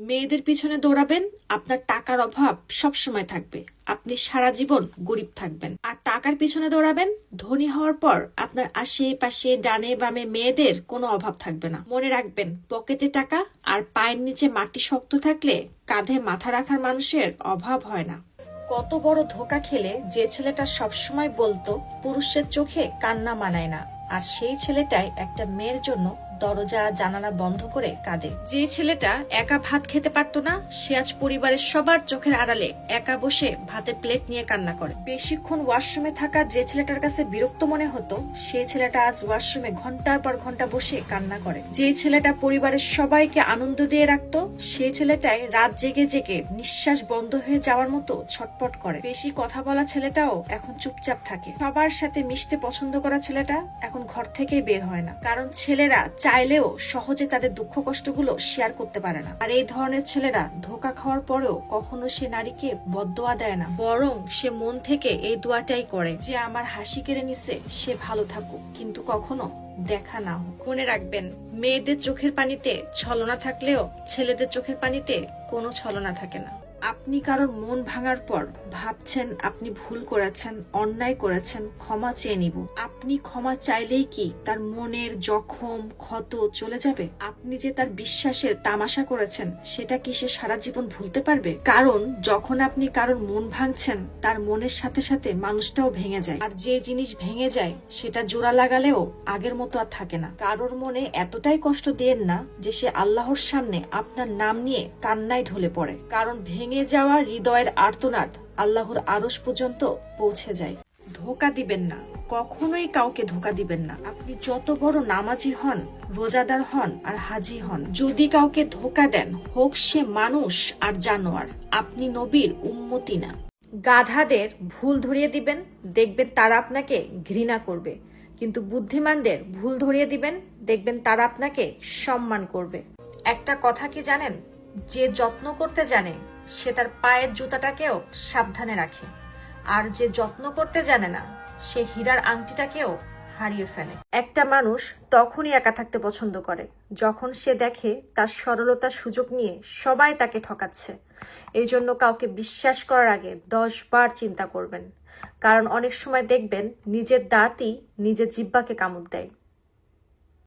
মেয়েদের পিছনে দৌড়াবেন, আপনার টাকার অভাব সব সময় থাকবে। আপনি সারা জীবন গরিব থাকবেন। আর টাকার পিছনে দৌড়াবেন, ধনী হওয়ার পর আপনার আশেপাশে ডানে বামে মেয়েদের কোনো অভাব থাকবে না। মনে রাখবেন, পকেটে টাকা আর পায়ের নিচে মাটি শক্ত থাকলে কাঁধে মাথা রাখার মানুষের অভাব হয় না। কত বড় ধোকা খেলে যে ছেলেটা সবসময় বলতো, পুরুষের চোখে কান্না মানায় না। আর সেই ছেলেটাই একটা মেয়ের জন্য দরজা জানালা বন্ধ করে কাঁদে। যে ছেলেটা একা ভাত খেতে পারতো না, সে আজ পরিবারের সবার চোখের আড়ালে একা বসে ভাতের প্লেট নিয়ে কান্না করে। বেশিক্ষণ ওয়াশরুমে থাকা যে ছেলেটার কাছে বিরক্ত মনে হতো, সেই ছেলেটা আজ ওয়াশরুমে ঘণ্টার পর ঘণ্টা বসে কান্না করে। যে ছেলেটা পরিবারের সবাইকে আনন্দ দিয়ে রাখতো, সেই ছেলেটাই রাত জেগে জেগে নিঃশ্বাস বন্ধ হয়ে যাওয়ার মতো ছটপট করে। বেশি কথা বলা ছেলেটাও এখন চুপচাপ থাকে। সবার সাথে মিশতে পছন্দ করা ছেলেটা এখন ঘর থেকেই বের হয় না। কারণ ছেলেরা চাইলেও সহজে তাদের দুঃখ কষ্টগুলো শেয়ার করতে পারে না। আর এই ধরনের ছেলেরা ধোকা খাওয়ার পরেও কখনো সে নারীকে বদদোয়া দেয় না, বরং সে মন থেকে এই দোয়াটাই করে যে, আমার হাসি কেড়ে নিছে, সে ভালো থাকুক। কিন্তু কখনো দেখা না হোক। মনে রাখবেন, মেয়েদের চোখের পানিতে ছলনা থাকলেও ছেলেদের চোখের পানিতে কোনো ছলনা থাকে না। আপনি কারোর মন ভাঙার পর ভাবছেন আপনি ভুল করেছেন, অন্যায় করেছেন, ক্ষমা চেয়ে নিব। আপনি ক্ষমা চাইলেই কি তার মনের জখম, ক্ষত চলে যাবে? আপনি যে তার বিশ্বাসের তামাশা করেছেন, সেটা কি সে সারা জীবন ভুলতে পারবে? কারণ যখন আপনি কারোর মন ভাঙছেন, তার মনের সাথে সাথে মানুষটাও ভেঙে যায়। আর যে জিনিস ভেঙে যায়, সেটা জোড়া লাগালেও আগের মতো আর থাকে না। কারোর মনে এতটাই কষ্ট দিয়েন না যে সে আল্লাহর সামনে আপনার নাম নিয়ে কান্নায় ঢলে পড়ে। কারণ ভেঙে যাওয়া হৃদয়ের আর্তনাদ আল্লাহর আরস পর্যন্ত পৌঁছে যায়। ধোকা দিবেন না, কখনোই কাউকে ধোকা দিবেন না। আপনি যত বড় নামাজি হন, রোজাদার হন আর হাজি হন, যদি কাউকে ধোকা দেন, হোক সে মানুষ আর জানোয়ার, আপনি নবীর উন্মতি না। গাধাদের ভুল ধরিয়ে দিবেন, দেখবেন তারা আপনাকে ঘৃণা করবে। কিন্তু বুদ্ধিমানদের ভুল ধরিয়ে দিবেন, দেখবেন তারা আপনাকে সম্মান করবে। একটা কথা কি জানেন? যে যত্ন করতে জানে সে তার পায়ের জুতাটাকেও সাবধানে রাখে। আর যে যত্ন করতে জানে না, সে হীরার আংটিটাকেও হারিয়ে ফেলে। একটা মানুষ তখনই একা থাকতে পছন্দ করে, যখন সে দেখে তার সরলতার সুযোগ নিয়ে সবাই তাকে ঠকাচ্ছে। এই জন্য কাউকে বিশ্বাস করার আগে দশ বার চিন্তা করবেন। কারণ অনেক সময় দেখবেন, নিজের দাঁতই নিজের জিব্বাকে কামড় দেয়।